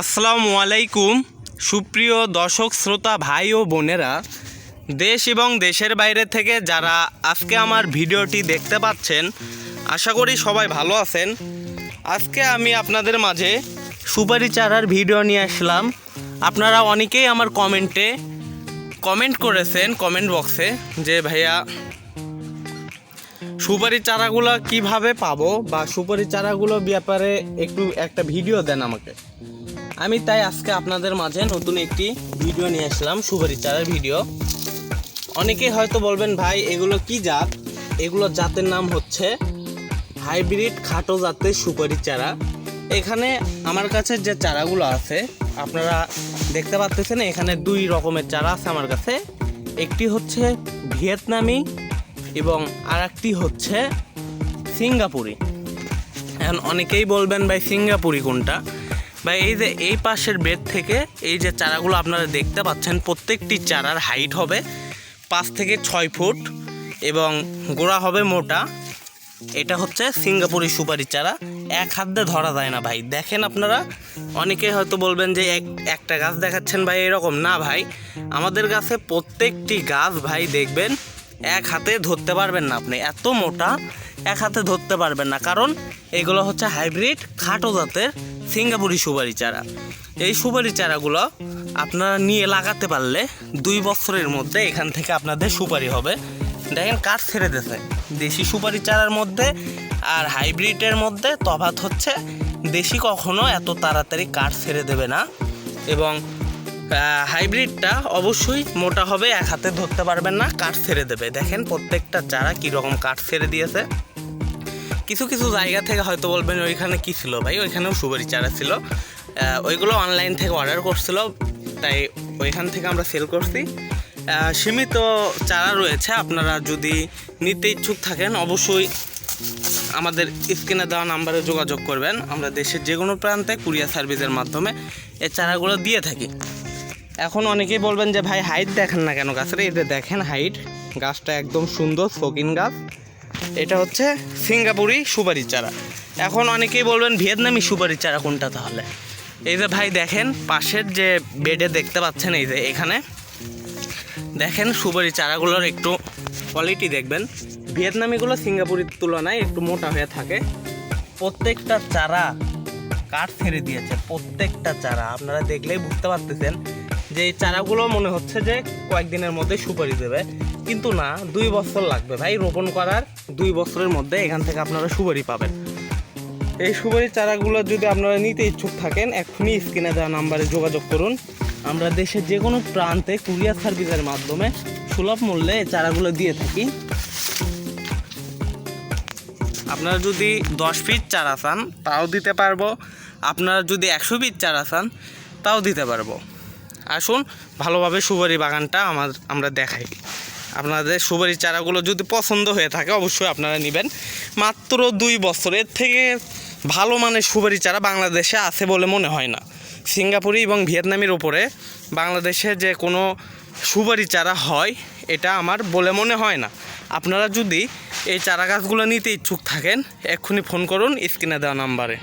আসসালামু আলাইকুম। সুপ্রিয় দর্শক, শ্রোতা, ভাই ও বোনেরা, দেশ এবং দেশের বাইরে থেকে যারা আজকে আমার ভিডিওটি দেখতে পাচ্ছেন, আশা করি সবাই ভালো আছেন। আজকে আমি আপনাদের মাঝে সুপারি চারার ভিডিও নিয়ে আসলাম। আপনারা অনেকেই আমার কমেন্টে কমেন্ট করেছেন, কমেন্ট বক্সে, যে ভাইয়া সুপারি চারাগুলো কীভাবে পাবো বা সুপারি চারাগুলো ব্যাপারে একটু একটা ভিডিও দেন আমাকে। আমি তাই আজকে আপনাদের মাঝে নতুন একটি ভিডিও নিয়ে আসলাম, সুপারি চারার ভিডিও। অনেকেই হয়তো বলবেন, ভাই, এগুলো কি জাত? এগুলো জাতের নাম হচ্ছে হাইব্রিড খাটো জাতের সুপারি চারা। এখানে আমার কাছে যে চারাগুলো আছে, আপনারা দেখতে পাচ্ছেন, এখানে দুই রকমের চারা আছে আমার কাছে। একটি হচ্ছে ভিয়েতনামি এবং আর একটি হচ্ছে সিঙ্গাপুরি। এখন অনেকেই বলবেন, ভাই, সিঙ্গাপুরি কোনটা? বা এই যে এই পাশের বেড থেকে এই যে চারাগুলো আপনারা দেখতে পাচ্ছেন, প্রত্যেকটি চারার হাইট হবে পাঁচ থেকে ছয় ফুট এবং গোড়া হবে মোটা। এটা হচ্ছে সিঙ্গাপুরি সুপারি চারা। এক হাত দিয়ে ধরা যায় না ভাই। দেখেন আপনারা, অনেকে হয়তো বলবেন যে এক, একটা গাছ দেখাচ্ছেন ভাই এরকম। না ভাই, আমাদের গাছে প্রত্যেকটি গাছ ভাই দেখবেন, এক হাতে ধরতে পারবেন না আপনি। এত মোটা, এক হাতে ধরতে পারবেন না। কারণ এগুলো হচ্ছে হাইব্রিড, খাটো জাতের। সিঙ্গাপুরি সুপারি চারা। এই সুপারি চারাগুলো আপনারা নিয়ে লাগাতে পারলে দুই বছরের মধ্যে এখান থেকে আপনাদের সুপারি হবে। দেখেন কাঠ ছেড়ে দিয়েছে। দেশি সুপারি চারার মধ্যে আর হাইব্রিডের মধ্যে তফাত হচ্ছে, দেশি কখনো এত তাড়াতাড়ি কাঠ ছেড়ে দেবে না এবং হাইব্রিডটা অবশ্যই মোটা হবে, এক হাতে ধরতে পারবেন না, কাঠ ছেড়ে দেবে। দেখেন প্রত্যেকটা চারা কীরকম কাঠ ছেড়ে দিয়েছে। কিছু কিছু জায়গা থেকে হয়তো বলবেন ওইখানে কি ছিল ভাই? ওইখানেও সুপারি চারা ছিল ওইগুলো অনলাইন থেকে অর্ডার করছিল। তাই ওইখান থেকে আমরা সেল করছি। সীমিত চারা রয়েছে। আপনারা যদি নিতে ইচ্ছুক থাকেন, অবশ্যই আমাদের স্ক্রিনে দেওয়া নাম্বারে যোগাযোগ করবেন। আমরা দেশের যে কোনো প্রান্তে কুরিয়ার সার্ভিসের মাধ্যমে এই চারাগুলো দিয়ে থাকি। এখন অনেকেই বলবেন যে, ভাই হাইট দেখেন না কেন গাছের? যে দেখেন হাইট গাছটা একদম সুন্দর, শৌখিন গাছ। এটা হচ্ছে সিঙ্গাপুরি সুপারি চারা। এখন অনেকেই বলবেন ভিয়েতনামি সুপারি চারা কোনটা তাহলে? এই যে ভাই দেখেন, পাশের যে বেডে দেখতে পাচ্ছেন এই যে এখানে। দেখেন সুপারি চারাগুলোর একটু কোয়ালিটি দেখবেন। ভিয়েতনামিগুলো সিঙ্গাপুরের তুলনায় একটু মোটা হয়ে থাকে। প্রত্যেকটা চারা কাঠ ছেড়ে দিয়েছে, প্রত্যেকটা চারা। আপনারা দেখলেই বুঝতে পারতেছেন যে এই চারাগুলো মনে হচ্ছে যে কয়েকদিনের মধ্যে সুপারি দেবে। কিন্তু না, দুই বছর লাগবে ভাই রোপণ করার। দুই বছরের মধ্যে এখান থেকে আপনারা সুপারি পাবেন। এই সুপারি চারাগুলো যদি আপনারা নিতে ইচ্ছুক থাকেন, এখনই স্ক্রিনে দেওয়া নাম্বারে যোগাযোগ করুন। আমরা দেশের যে কোনো প্রান্তে কুরিয়ার সার্ভিসের মাধ্যমে সুলভ মূল্যে চারাগুলো দিয়ে থাকি। আপনারা যদি দশ ফিট চারা চান, তাও দিতে পারব। আপনারা যদি একশো ফিট চারা চান, তাও দিতে পারব। আসুন, ভালোভাবে সুপারি বাগানটা আমার আমরা দেখাই। আপনাদের সুপারি চারাগুলো যদি পছন্দ হয়ে থাকে, অবশ্যই আপনারা নেবেন। মাত্র দুই বছর, এর থেকে ভালো মানের সুপারি চারা বাংলাদেশে আছে বলে মনে হয় না। সিঙ্গাপুরি এবং ভিয়েতনামের ওপরে বাংলাদেশে যে কোনো সুপারি চারা হয়, এটা আমার বলে মনে হয় না। আপনারা যদি এই চারা গাছগুলো নিতে ইচ্ছুক থাকেন, এক্ষুনি ফোন করুন, স্ক্রিনে দেওয়া নাম্বারে।